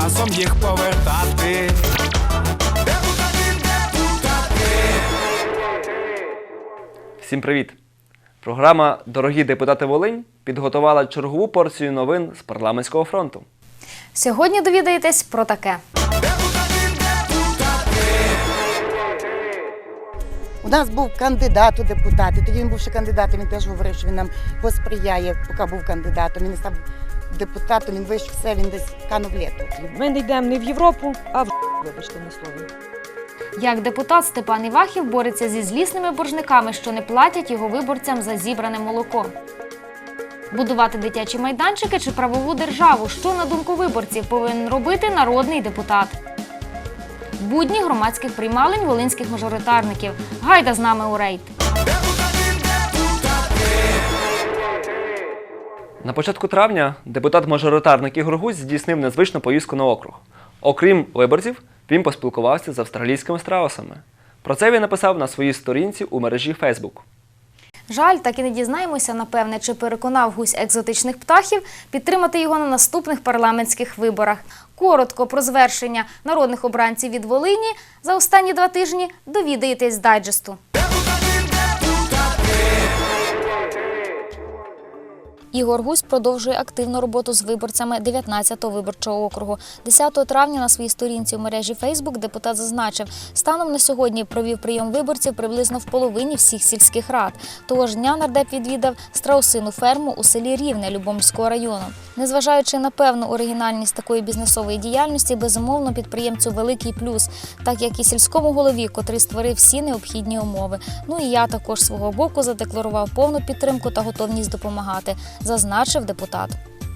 часом їх повертати. Депутати, депутати. Всім привіт! Програма Дорогі депутати Волинь підготувала чергову порцію новин з парламентського фронту. Сьогодні довідаєтесь про таке. У нас був кандидат у депутати. Тоді він був ще кандидатом. Він теж говорив, що він нам посприяє, поки був кандидатом. Він не став депутатом, він вийшов все, він десь канув літу. Ми не йдемо не в Європу, а в вибачте на слові. Як депутат Степан Івахів бореться зі злісними боржниками, що не платять його виборцям за зібране молоко. Будувати дитячі майданчики чи правову державу, що на думку виборців повинен робити народний депутат. Будні громадських приймалень волинських мажоритарників. Гайда з нами у рейд. На початку травня депутат-мажоритарник Ігор Гусь здійснив незвичну поїздку на округ. Окрім виборців, він поспілкувався з австралійськими страусами. Про це він написав на своїй сторінці у мережі Facebook. Жаль, так і не дізнаємося, напевне, чи переконав гусь екзотичних птахів підтримати його на наступних парламентських виборах. Коротко про звершення народних обранців від Волині за останні два тижні довідаєтесь дайджесту. Ігор Гусь продовжує активну роботу з виборцями 19-го виборчого округу. 10 травня на своїй сторінці у мережі Фейсбук депутат зазначив, станом на сьогодні провів прийом виборців приблизно в половині всіх сільських рад. Того ж дня нардеп відвідав страусину ферму у селі Рівне Любомльського району. Незважаючи на певну оригінальність такої бізнесової діяльності, безумовно підприємцю великий плюс, так як і сільському голові, котрий створив всі необхідні умови. Ну і я також свого боку задекларував повну підтримку та готовність допомагати, зазначив депутат.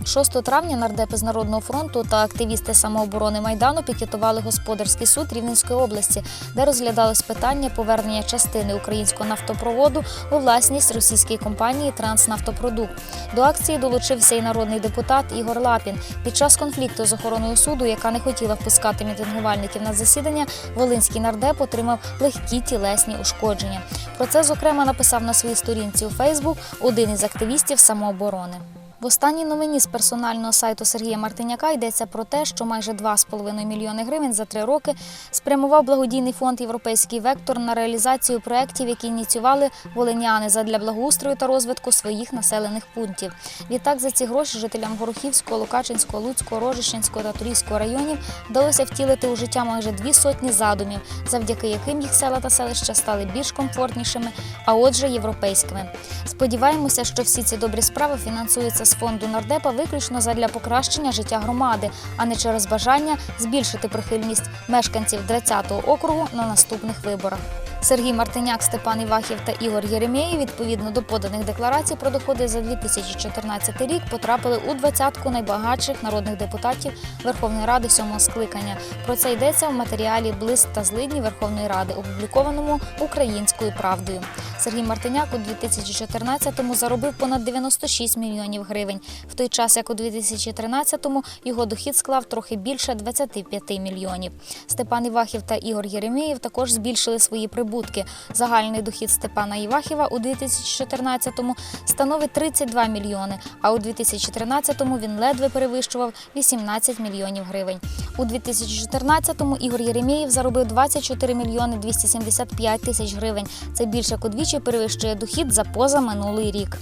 6 травня нардепи з Народного фронту та активісти самооборони Майдану пікетували господарський суд Рівненської області, де розглядалось питання повернення частини українського нафтопроводу у власність російської компанії Транснафтопродукт. До акції долучився і народний депутат Ігор Лапін. Під час конфлікту з охороною суду, яка не хотіла впускати мітингувальників на засідання, волинський нардеп отримав легкі тілесні ушкодження. Про це зокрема написав на своїй сторінці у Фейсбук один із активістів самооборони. В останній новині з персонального сайту Сергія Мартиняка йдеться про те, що майже 2,5 мільйони гривень за три роки спрямував благодійний фонд Європейський вектор на реалізацію проєктів, які ініціювали волиняни задля благоустрою та розвитку своїх населених пунктів. Відтак за ці гроші жителям Горохівського, Лукачинського, Луцького, Рожищенського та Турійського районів вдалося втілити у життя майже дві сотні задумів, завдяки яким їх села та селища стали більш комфортнішими, а отже, європейськими. Сподіваємося, що всі ці добрі справи фінансуються з фонду нардепа виключно задля покращення життя громади, а не через бажання збільшити прихильність мешканців 20-го округу на наступних виборах. Сергій Мартиняк, Степан Івахів та Ігор Єремєєв відповідно до поданих декларацій про доходи за 2014 рік потрапили у двадцятку найбагатших народних депутатів Верховної Ради сьомого скликання. Про це йдеться в матеріалі Блиск та злидні Верховної Ради, опублікованому українською правдою. Сергій Мартиняк у 2014-му заробив понад 96 мільйонів гривень, в той час як у 2013-му його дохід склав трохи більше 25 мільйонів. Степан Івахів та Ігор Єремєєв також збільшили свої прибутки. Загальний дохід Степана Івахіва у 2014-му становить 32 мільйони, а у 2013-му він ледве перевищував 18 мільйонів гривень. У 2014-му Ігор Єремєєв заробив 24 мільйони 275 тисяч гривень. Це більше як удвічі перевищує дохід за позаминулий рік.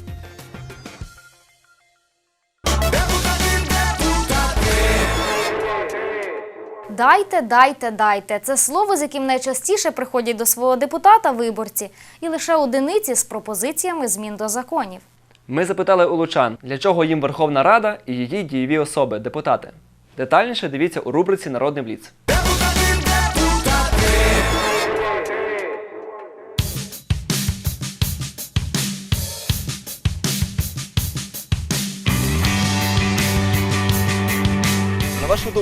Дайте, дайте, дайте. Це слово, з яким найчастіше приходять до свого депутата виборці, і лише одиниці з пропозиціями змін до законів. Ми запитали у лучан, для чого їм Верховна Рада і її дієві особи, депутати. Детальніше дивіться у рубриці Народний бліц.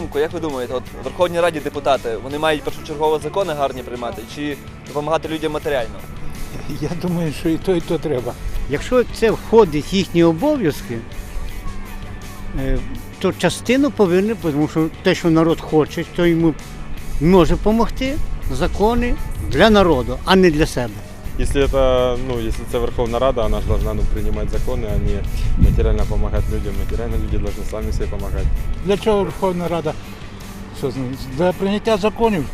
Думку, як ви думаєте, от в Верховній Раді депутати вони мають першочергово закони гарні приймати чи допомагати людям матеріально? Я думаю, що і то, і то треба. Якщо це входить в їхні обов'язки, е, то частину повинні, тому що те, що народ хоче, то йому може допомогти закони для народу, а не для себе. Если это, ну, если это Верховная Рада, она же должна ну, принимать законы, а не материально помогать людям. Материально люди должны сами себе помогать. Для чого Верховна Рада? Що, для прийняття законів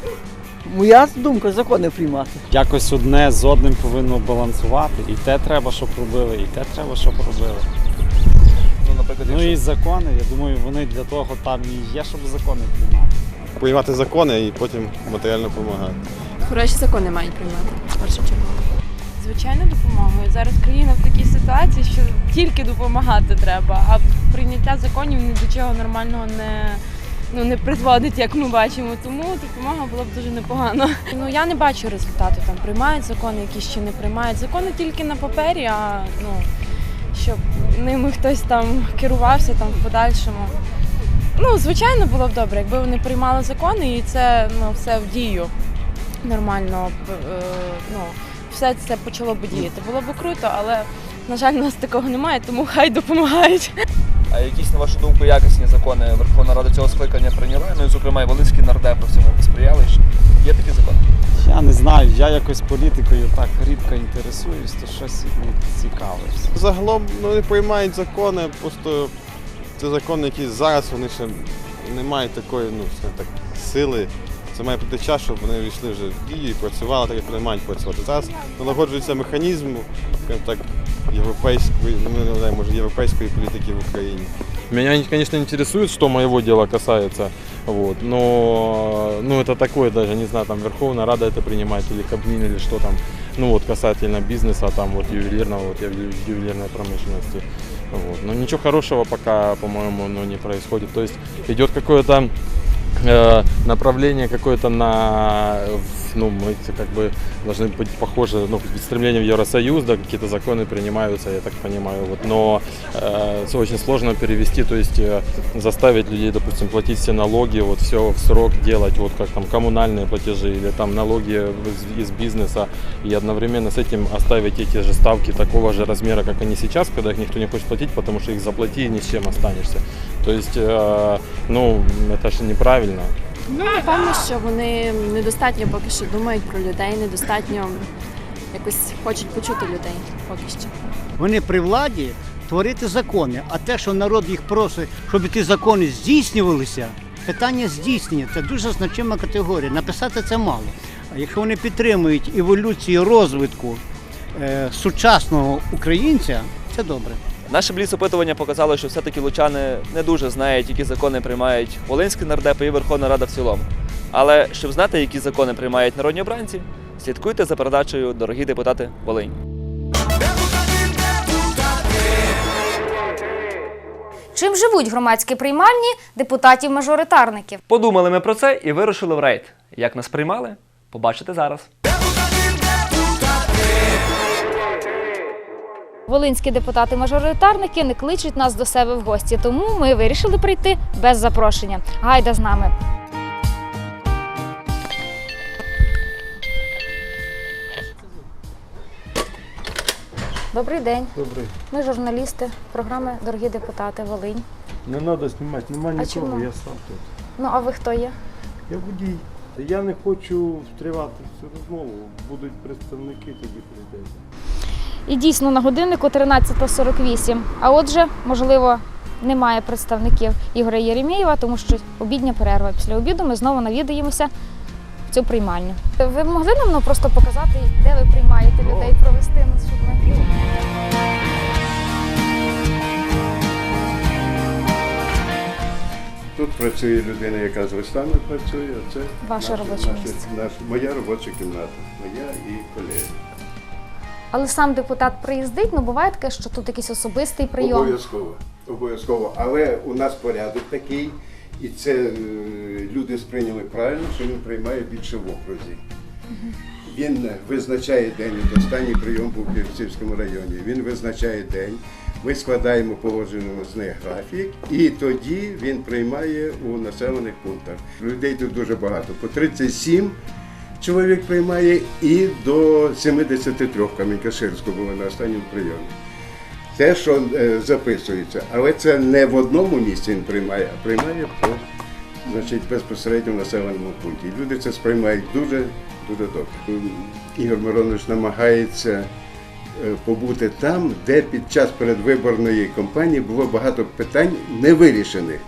Моя думка закони приймати. Якось одне з одним повинно балансувати. І те треба, щоб робили, і те треба, щоб робили. Ну, наприклад, Ну і закони, я думаю, вони для того там і є, щоб закони приймати. Приймати закони і потім матеріально допомагати. Хороші закони мають приймати в першу чергу. Звичайно, допомагою. Зараз країна в такій ситуації, що тільки допомагати треба, а прийняття законів ні до чого нормального не, ну, не призводить, як ми бачимо. Тому допомога була б дуже непогано. Ну я не бачу результату. Там приймають закони, які ще не приймають. Закони тільки на папері, а ну щоб ними хтось там керувався там в подальшому. Ну, звичайно, було б добре, якби вони приймали закони і це ну, все в дію нормально. е, Ну, все це почало б діяти. Було б круто, але, на жаль, у нас такого немає, тому хай допомагають. А якісь, на вашу думку, якісні закони Верховна Рада цього скликання прийняла? Ну і, зокрема, і Волинський нардеп в цьому посприяли. Є такі закони? Я не знаю, я якось політикою так рідко інтересуюсь, то щось не цікавився. Загалом ну, не приймають закони, просто це закони, які зараз вони ще не мають такої ну, так, сили. Це має прийти час, щоб вони війшли вже в дію і працювали так, як вони мають працювати. Зараз налагоджується механізм скажімо так, європейської, ну, не знаю, може, європейської політики в Україні. Меня, конечно, интересует, что моего дела касается, вот, но ну, это такое даже, не знаю, там Верховная Рада это принимает или Кабмин или что там, ну вот касательно бизнеса, там вот ювелирного, вот я в ю- ювелирной промышленности, вот. Но ничего хорошего пока, по-моему, ну, не происходит, то есть идет какое-то э, направление какое-то на, ну, мы как бы должны быть похожи, ну, стремление в Евросоюз, да, какие-то законы принимаются, я так понимаю, вот, но э, очень сложно перевести, то есть э, заставить людей, допустим, платить все налоги, вот все в срок делать, вот как там коммунальные платежи или там налоги из, из бизнеса, и одновременно с этим оставить эти же ставки такого же размера, как они сейчас, когда их никто не хочет платить, потому что их заплати и ни с чем останешься. То есть, э, ну, это же неправильно. Ну, напевно, що вони недостатньо поки що думають про людей, недостатньо якось хочуть почути людей поки що. Вони при владі творити закони, а те, що народ їх просить, щоб ті закони здійснювалися, питання здійснення це дуже значима категорія. Написати це мало. А якщо вони підтримують еволюцію розвитку е, сучасного українця, це добре. Наше бліц-опитування показало, що все-таки лучани не дуже знають, які закони приймають Волинський нардеп і Верховна Рада в цілому. Але щоб знати, які закони приймають народні обранці, слідкуйте за передачею Дорогі депутати Волинь. Чим живуть громадські приймальні депутатів-мажоритарників? Подумали ми про це і вирушили в рейд. Як нас приймали, побачите зараз. Волинські депутати-мажоритарники не кличуть нас до себе в гості, тому ми вирішили прийти без запрошення. Гайда з нами. Добрий день. добре. Ми журналісти програми Дорогі депутати Волинь. Не треба знімати, немає А нікого, чому? я сам тут. Ну а ви хто є? Я водій. Я не хочу втривати цю розмову. Будуть представники, тоді прийдете. І дійсно на годиннику 13.48. А отже, можливо, немає представників Ігоря Єремєєва, тому що обідня перерва. Після обіду ми знову навідаємося в цю приймальню. Ви могли нам ну, просто показати, де ви приймаєте людей, провести нас, щоб ми. Тут працює людина, яка з листами працює, а це Ваше наше- робоче наше- місце. наш- моя робоча кімната, моя і колеги. Але сам депутат приїздить, ну буває таке, що тут якийсь особистий прийом. Обов'язково. Обов'язково. Але у нас порядок такий, і це е, люди сприйняли правильно, що він приймає більше в окрузі. Він визначає день, от останній прийом був в Київському районі. Він визначає день. Ми складаємо положений з них графік, і тоді він приймає у населених пунктах. Людей тут дуже багато. По 37 чоловік приймає і до 73 в Камінь-Каширську було на останньому прийомі. Те, що е, записується, але це не в одному місці він приймає, а приймає по значить, безпосередньо в населеному пункті. Люди це сприймають дуже, дуже добре. Ігор Миронович намагається е, побути там, де під час передвиборної кампанії було багато питань невирішених.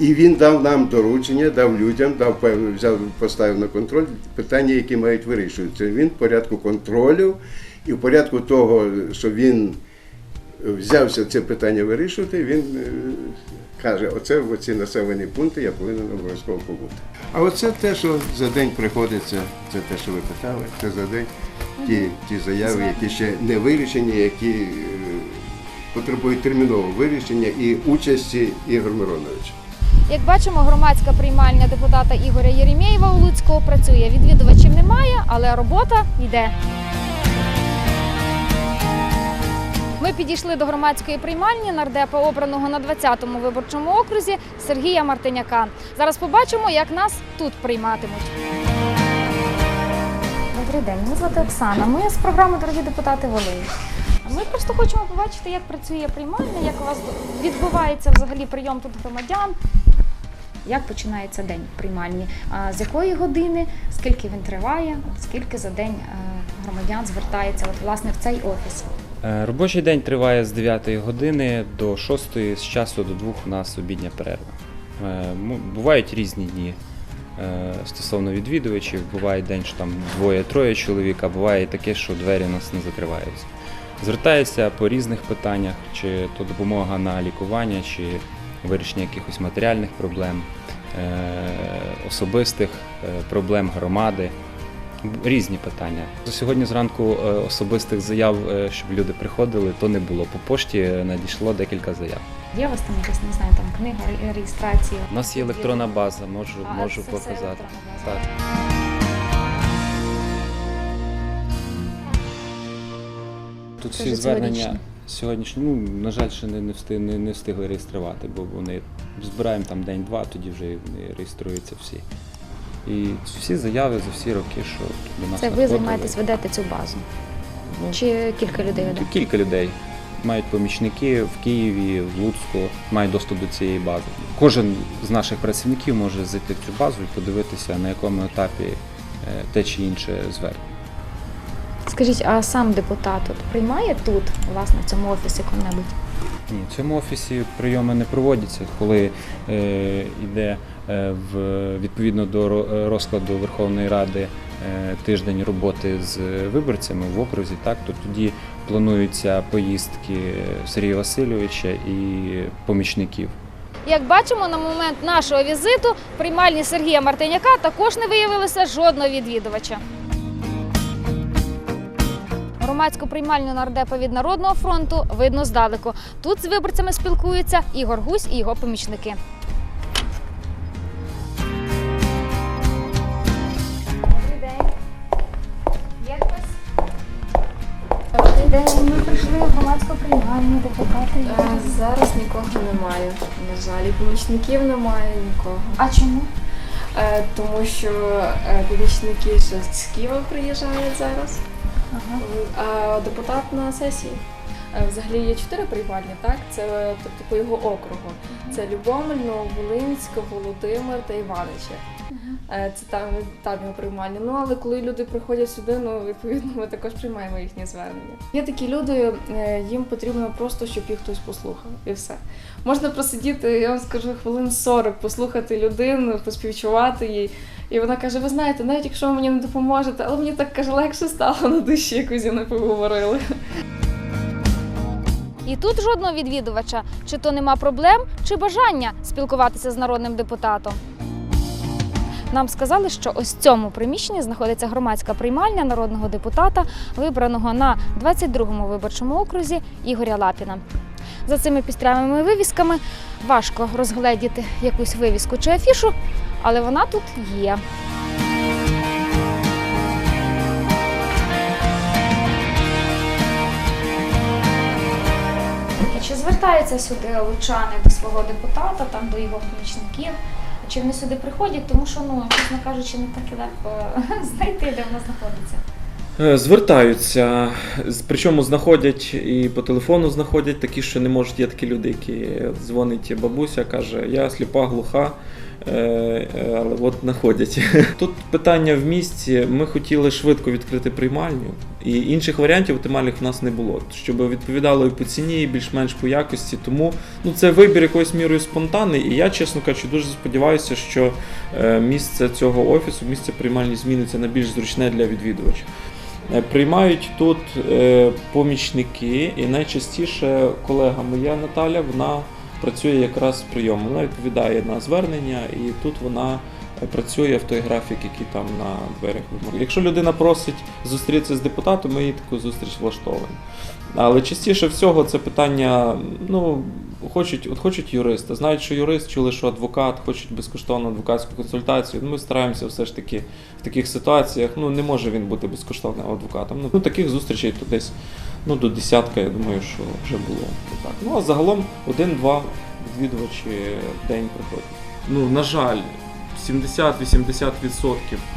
І він дав нам доручення, дав людям, дав взяв, поставив на контроль питання, які мають вирішуватися. Він в порядку контролю і в порядку того, що він взявся це питання вирішувати, він е, каже, оце в оці населені пункти я повинен обов'язково побути. А оце те, що за день приходиться, це те, що ви питали, це за день ті, ті заяви, які ще не вирішені, які е, потребують термінового вирішення і участі Ігор Мироновича. Як бачимо, громадська приймальня депутата Ігоря Єремєєва у Луцького працює. Відвідувачів немає, але робота йде. Ми підійшли до громадської приймальні нардепа, обраного на 20-му виборчому окрузі Сергія Мартиняка. Зараз побачимо, як нас тут прийматимуть. Добрий день, мене звати Оксана. Ми з програми Дорогі депутати Волинь. Ми просто хочемо побачити, як працює приймальня, як у вас відбувається взагалі прийом тут громадян. Як починається день в приймальні? З якої години, скільки він триває, скільки за день е, громадян звертається от, власне в цей офіс? Е, Робочий день триває з 9 години до 6, з часу до 2 у нас обідня перерва. Е, Бувають різні дні стосовно відвідувачів. Буває день, що там двоє-троє чоловік, а буває таке, що двері у нас не закриваються. Звертаються по різних питаннях, чи то допомога на лікування, чи вирішення якихось матеріальних проблем, е, особистих е, проблем громади. Різні питання. Сьогодні зранку е, особистих заяв, щоб люди приходили, то не було. По пошті надійшло декілька заяв. Є у вас там якась, не знаю, там книга ре- реєстрації? У нас є електронна база, можу, А, можу це показати. база. Так. Тут всі звернення. Сьогоднішні, ну, на жаль, ще не, не, встиг, не, не встигли реєструвати, бо вони збираємо там день-два, тоді вже вони реєструються всі. І всі заяви за всі роки, що до нас Це ви займаєтесь, ведете цю базу? Ну, Чи кілька людей веде? Кілька людей мають помічники в Києві, в Луцьку, мають доступ до цієї бази. Кожен з наших працівників може зайти в цю базу і подивитися, на якому етапі е, те чи інше звернення. Скажіть, а сам депутат от приймає тут, власне, в цьому офісі коли-небудь? Ні, в цьому офісі прийоми не проводяться, коли е, йде е, в, відповідно до е, розкладу Верховної Ради е, тиждень роботи з виборцями в окрузі, так, то тоді плануються поїздки Сергія Васильовича і помічників. Як бачимо, на момент нашого візиту приймальні Сергія Мартиняка також не виявилося жодного відвідувача. Громадську приймальню нардепа від Народного фронту видно здалеку. Тут з виборцями спілкуються Ігор Гусь і його помічники. Добрий день. Є хтось? Добрий день. Ми прийшли в громадську приймальню депутати. Е, Зараз нікого немає. На жаль, і помічників немає нікого. А чому? Е, Тому що е, помічники ще з Києва приїжджають зараз, Ага. а депутат на сесії. Е, Взагалі є чотири приймальні, так? Це тобто по його округу. Це Любомель, Нововолинськ, Володимир та Іваничі. Е, Це там, там його приймальні. Ну але коли люди приходять сюди, ну відповідно ми також приймаємо їхні звернення. Є такі люди, е, їм потрібно просто, щоб їх хтось послухав, і все. Можна просидіти, я вам скажу, хвилин 40, послухати людину, поспівчувати їй. І вона каже: ви знаєте, навіть якщо ви мені не допоможете, але мені так каже, легше стало на душі, зі мною поговорили. І тут жодного відвідувача. Чи то нема проблем, чи бажання спілкуватися з народним депутатом. Нам сказали, що ось в цьому приміщенні знаходиться громадська приймальня народного депутата, вибраного на 22-му виборчому окрузі Ігоря Лапіна. За цими пістрявими вивісками важко розгледіти якусь вивіску чи афішу, але вона тут є. Чи звертаються сюди лучани до свого депутата, там до його помічників? Чи вони сюди приходять, тому що, ну, чесно кажучи, не так і легко знайти, де вона знаходиться. Е, Звертаються, причому знаходять і по телефону знаходять такі, що не можуть. Є такі люди, які дзвонить бабуся, каже, я сліпа, глуха, але от знаходять. Тут питання в місці. Ми хотіли швидко відкрити приймальню, і інших варіантів оптимальних в нас не було, щоб відповідало і по ціні, і більш-менш по якості. Тому ну, це вибір якоюсь мірою спонтанний. І я, чесно кажучи, дуже сподіваюся, що е, місце цього офісу, місце приймальні зміниться на більш зручне для відвідувачів. Е, Приймають тут е, помічники, і найчастіше колега моя Наталя вона працює якраз з прийомом. Вона відповідає на звернення, і тут вона працює в той графік, який там на дверях. Якщо людина просить зустрітися з депутатом, ми їй таку зустріч влаштовуємо. Але частіше всього це питання, ну, хочуть, от хочуть юриста, знають, що юрист, чули, що адвокат, хочуть безкоштовну адвокатську консультацію. Ми стараємося все ж таки в таких ситуаціях, ну не може він бути безкоштовним адвокатом. Ну, таких зустрічей тут десь ну, до десятка, я думаю, що вже було. Так. Ну а загалом один-два відвідувачі в день приходять. Ну, на жаль, 70-80%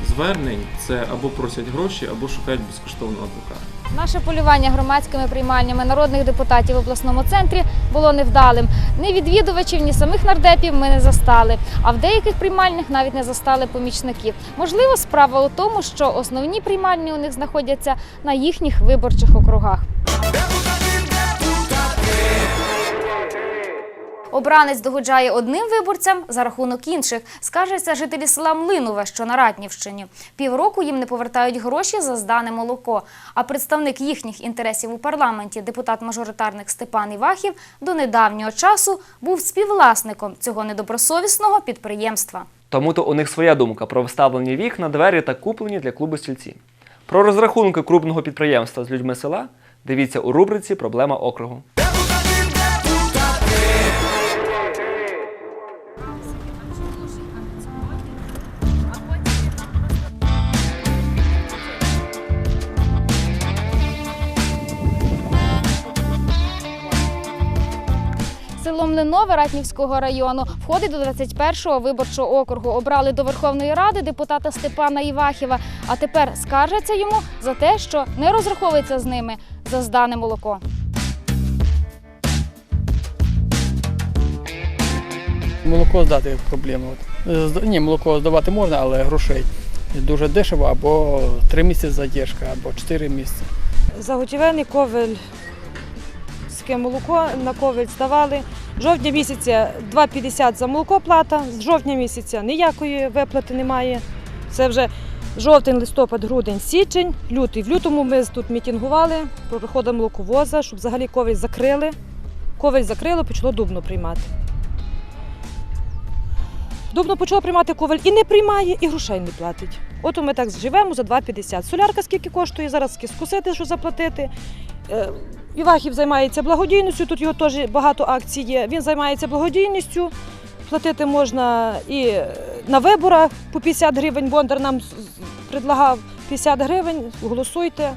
звернень це або просять гроші, або шукають безкоштовного адвоката. Наше полювання громадськими приймальнями народних депутатів в обласному центрі було невдалим. Ні відвідувачів, ні самих нардепів ми не застали. А в деяких приймальнях навіть не застали помічників. Можливо, справа у тому, що основні приймальні у них знаходяться на їхніх виборчих округах. Обранець догоджає одним виборцям за рахунок інших. Скаржаться жителі села Млинове, що на Ратнівщині. Півроку їм не повертають гроші за здане молоко. А представник їхніх інтересів у парламенті, депутат-мажоритарник Степан Івахів, до недавнього часу був співвласником цього недобросовісного підприємства. Тому то у них своя думка про вставлені вікна, двері та куплені для клубу стільці. Про розрахунки крупного підприємства з людьми села дивіться у рубриці Проблема округу. Млинове Ратнівського району входить до 21-го виборчого округу. Обрали до Верховної Ради депутата Степана Івахіва. А тепер скаржаться йому за те, що не розраховується з ними за здане молоко. Молоко здати проблема. Ні, молоко здавати можна, але грошей дуже дешево, або 3 місяці задержка, або 4 місяці. Заготівельний ковель, ске молоко на ковель здавали. Жовтня місяця 2,50 за молоко плата, з жовтня місяця ніякої виплати немає. Це вже жовтень, листопад, грудень, січень, лютий. В лютому ми тут мітингували про приходу молоковоза, щоб взагалі ковель закрили. Ковель закрили, почало дубно приймати. Дубно почало приймати коваль і не приймає, і грошей не платить. От ми так живемо за 2,50. Солярка скільки коштує, зараз скусити, що заплатити. Івахів займається благодійністю, тут його теж багато акцій є. Він займається благодійністю. Платити можна і е, на виборах по 50 гривень. Бондар нам предлагав 50 гривень, голосуйте.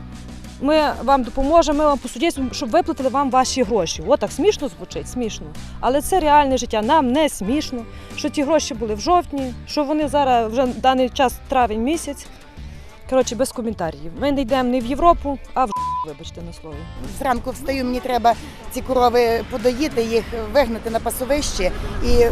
Ми вам допоможемо, ми вам посудимо, щоб виплатили вам ваші гроші. О, так смішно звучить, смішно. Але це реальне життя. Нам не смішно, що ті гроші були в жовтні, що вони зараз вже даний час травень місяць. Коротше, без коментарів. Ми не йдемо не в Європу, а в вибачте на слові. Зранку встаю, мені треба ці корови подоїти, їх вигнати на пасовище і,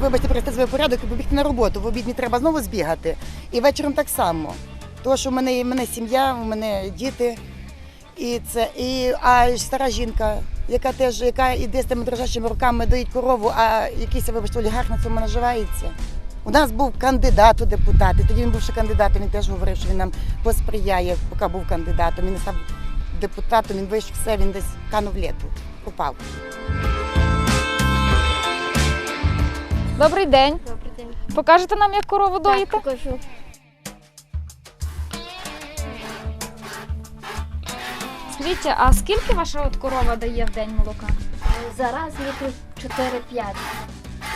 вибачте, привести себе порядок і побігти на роботу. В обід мені треба знову збігати. І вечором так само. Тому що в мене, в мене сім'я, у мене діти. І це, і, а стара жінка, яка теж яка іде з тими дрожащими руками, доїть корову, а якийсь, вибачте, олігарх на цьому наживається. У нас був кандидат у депутати. Тоді він був ще кандидатом, він теж говорив, що він нам посприяє, поки був кандидатом. Він став депутатом, він вийшов все, він десь канув літу, попав. Добрий день. Добрий день. Покажете нам, як корову доїте? покажу. Скажіть, а скільки ваша от корова дає в день молока? Зараз літрів 4-5.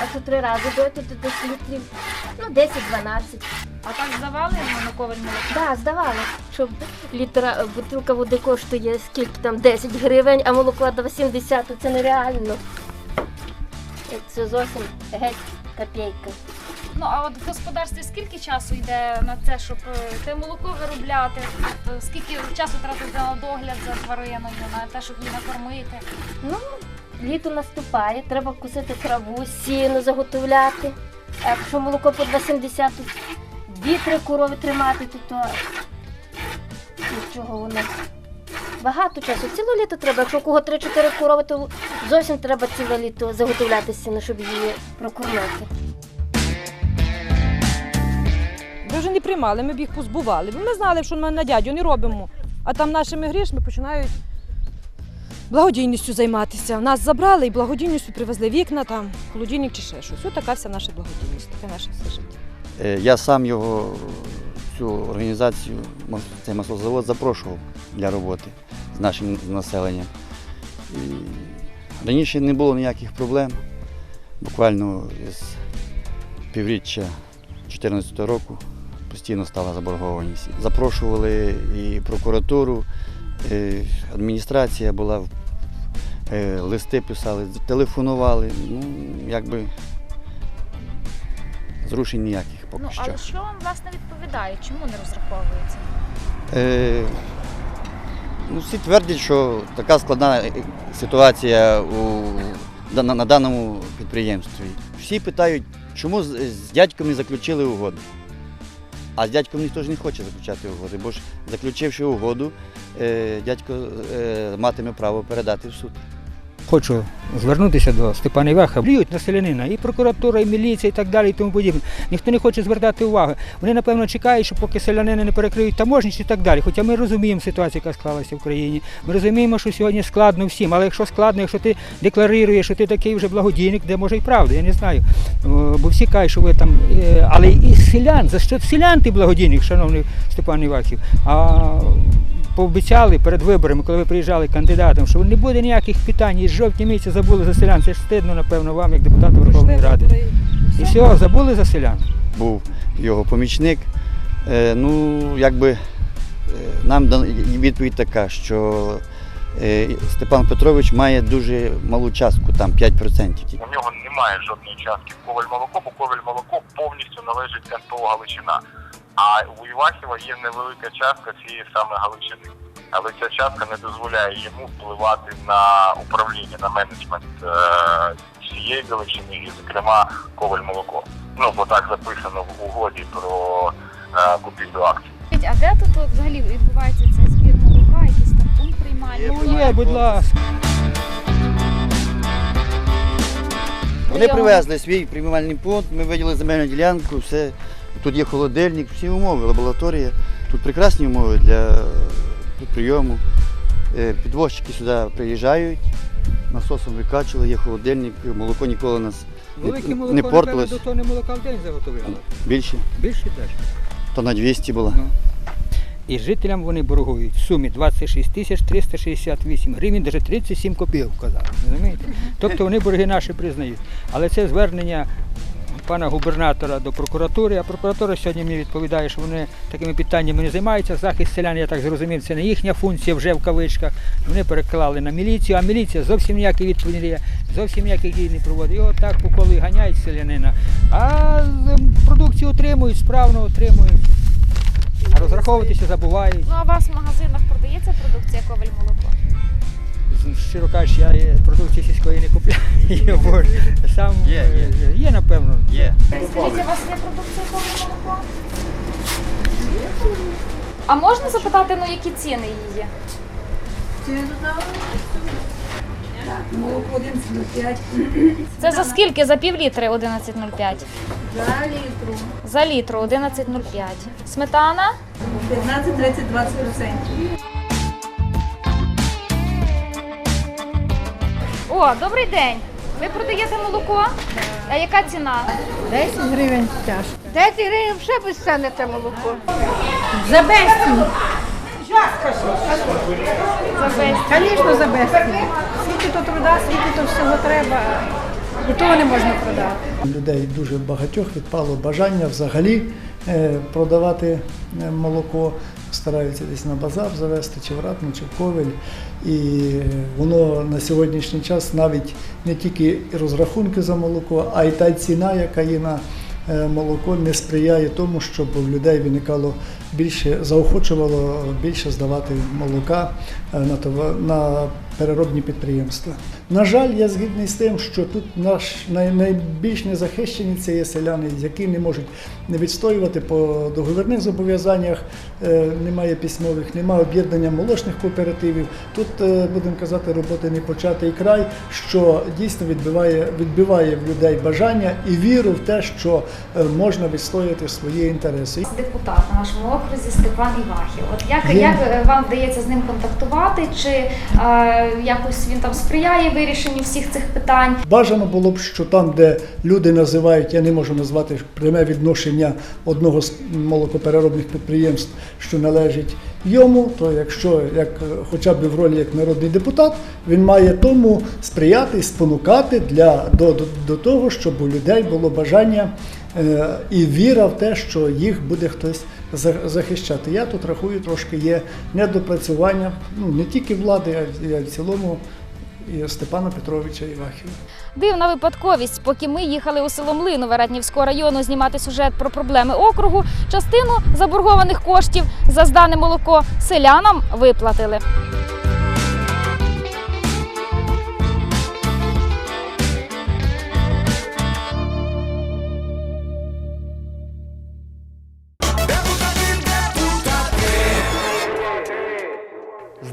А то три рази дойти то десь літрів ну, 10-12. А так здавали на коваль молока? Так, да, здавали, що літра бутилка води коштує скільки там 10 гривень, а молоко до 80, то це нереально. Це зовсім геть копійка. Ну а от в господарстві скільки часу йде на це, щоб е, те молоко виробляти? Тобто, Скільки часу тратите на догляд за твариною, на те, щоб її накормити? Ну, літо наступає, треба кусити траву, сіно заготовляти. А якщо молоко по 2,70, то дві-три корови тримати, то, то нічого воно. Багато часу. Ціле літо треба. Якщо у кого 3-4 корови, то зовсім треба ціле літо заготовляти сіно, щоб її прокормити. Ми вже не приймали, ми б їх позбували. Ми знали, що ми на дядю не робимо. А там нашими грішми починають благодійністю займатися. Нас забрали і благодійністю привезли вікна, там, холодильник чи ще щось. Ось така вся наша благодійність, таке наше все життя. Е, Я сам його, цю організацію, цей маслозавод запрошував для роботи з нашим населенням. І раніше не було ніяких проблем. Буквально з півріччя 2014 року постійно стала заборгованість. Запрошували і прокуратуру, адміністрація була, е, листи писали, телефонували. Ну, якби зрушень ніяких поки Ну, що. але що вам власне відповідає? Чому не розраховується? Е, ну, всі твердять, що така складна е, ситуація у, на, на даному підприємстві. Всі питають, чому з, з дядьком не заключили угоду. А з дядьком ніхто ж не хоче заключати угоди, бо ж заключивши угоду, е, дядько е, матиме право передати в суд. Хочу звернутися до Степана Іваха. Блюють на селянина, і прокуратура, і міліція, і так далі, і тому подібне. Ніхто не хоче звертати увагу. Вони, напевно, чекають, що поки селянини не перекриють таможність і так далі. Хоча ми розуміємо ситуацію, яка склалася в країні. Ми розуміємо, що сьогодні складно всім. Але якщо складно, якщо ти декларуєш, що ти такий вже благодійник, де може і правда, я не знаю. Бо всі кажуть, що ви там. е, Але і селян, за що селян ти благодійник, шановний Степан Івахів. А пообіцяли перед виборами, коли ви приїжджали кандидатом, що не буде ніяких питань, і з жовтні місяці забули за селян. Це ж стидно, напевно, вам, як депутату Верховної Ради. І все, забули за селян. Був його помічник. Е, ну, якби е, нам відповідь така, що е, Степан Петрович має дуже малу частку, там 5% У нього немає жодної частки Коваль молоко, бо Коваль молоко повністю належить НПО Галичина. А у Івахіва є невелика частка цієї саме Галичини. Але ця частка не дозволяє йому впливати на управління, на менеджмент е, всієї Галичини і, зокрема, Коваль молоко. Ну, бо так записано в угоді про е, купівлю акцій. А де тут от взагалі відбувається цей збір молока, якісь там пункт приймання? Ну є, будь ласка. Вони привезли свій приймальний пункт, ми виділи земельну ділянку, все. Тут є холодильник, всі умови, лабораторія. Тут прекрасні умови для е, прийому. Е, Підвозчики сюди приїжджають, насосом викачували, є холодильник, молоко ніколи нас Велике не, молоко, не портилось. до тонни молока в день заготовляли. Більше, Більше теж. то на 200 було. І жителям вони боргують в сумі 26 тисяч 368 гривень, навіть 37 копійок казали. Розумієте? Тобто вони борги наші признають. Але це звернення пана губернатора до прокуратури, а прокуратура сьогодні мені відповідає, що вони такими питаннями не займаються. Захист селян, я так зрозумів, це не їхня функція вже в кавичках. Вони переклали на міліцію, а міліція зовсім ніякі відповіді зовсім ніяких дій не проводить. Його так по колу ганяють селянина. А продукцію отримують, справно отримують. А розраховуватися забувають. Ну а у вас в магазинах продається продукція коваль молоко? Щиро кажучи, я продукції сільської не купляю. бо Сам Є, е, є, напевно. Є. Скажіть, у вас є продукція коваль молоко? А можна запитати, ну які ціни її? Молоко 11,05. Це за скільки? За пів літри 11,05? За літру. За літру 11,05. Сметана? 15, 30, 20 процентів. О, добрий день. Ви продаєте молоко? А яка ціна? 10 гривень чашка. 10 гривень ще безцінне це молоко. За безцінь. За безцінь. Звісно, за безцінь. Скільки то труда, скільки то всього треба. І того не можна продати. Людей дуже багатьох відпало бажання взагалі е, продавати е, молоко, стараються десь на базар завести, чи в Ратну, чи в Ковель. І воно на сьогоднішній час навіть не тільки розрахунки за молоко, а й та ціна, яка є на е, молоко, не сприяє тому, щоб у людей виникало більше, заохочувало більше здавати молока е, на, товар, на молокопереробні підприємства. На жаль, я згідний з тим, що тут наш най, найбільш незахищені це є селяни, які не можуть не відстоювати по договірних зобов'язаннях, е, немає письмових, немає об'єднання молочних кооперативів. Тут, е, будемо казати, роботи не початий край, що дійсно відбиває, відбиває в людей бажання і віру в те, що можна відстояти свої інтереси. Депутат на вашому окрузі Степан Івахів. От як, Є. як е, вам вдається з ним контактувати? Чи е, якось він там сприяє вирішенню всіх цих питань? Бажано було б, що там, де люди називають, я не можу назвати пряме відношення одного з молокопереробних підприємств, що належить йому, то якщо як е, хоча б в ролі як народний депутат, він має тому сприяти і спонукати для до, до, до того, щоб у людей було бажання е, і віра в те, що їх буде хтось захищати. Я тут рахую, трошки є недопрацювання ну не тільки влади, а й- в цілому і Степана Петровича Івахіва. Дивна випадковість, поки ми їхали у село Млинове Раднівського району знімати сюжет про проблеми округу, частину заборгованих коштів за здане молоко селянам виплатили.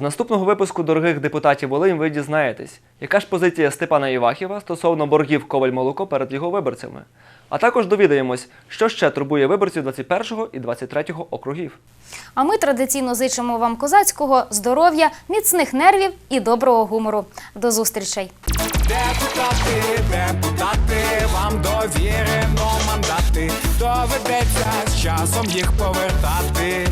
Наступного випуску дорогих депутатів Волинь ви дізнаєтесь, яка ж позиція Степана Івахіва стосовно боргів Коваль Молоко перед його виборцями. А також довідаємось, що ще турбує виборців 21 і 23 округів. А ми традиційно зичимо вам козацького здоров'я, міцних нервів і доброго гумору. До зустрічей! Депутати, депутати, вам довірено мандати, доведеться з часом їх повертати.